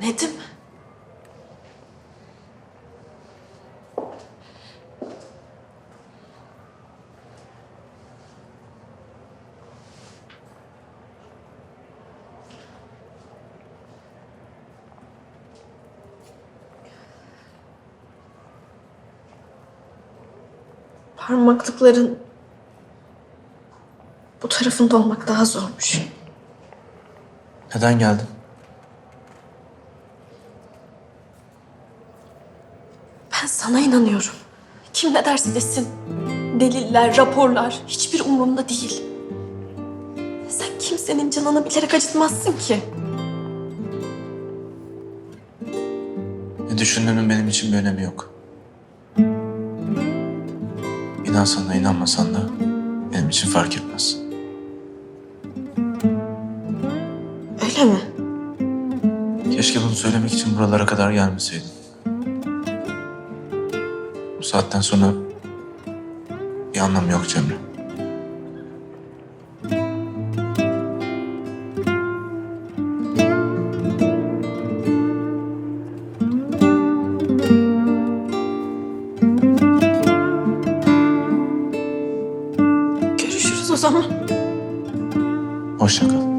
Nedim. Parmaklıkların bu tarafında olmak daha zormuş. Neden geldin? Ben sana inanıyorum. Kim ne derse desin. Deliller, raporlar hiçbir umurumda değil. Sen kimsenin canını bilerek acıtmazsın ki. Ne düşündüğünün benim için bir önemi yok. İnansan da inanmasan da benim için fark etmez. Öyle mi? Keşke bunu söylemek için buralara kadar gelmeseydin. Bu saatten sonra bir anlamı yok Cemre. Görüşürüz o zaman. Hoşça kal.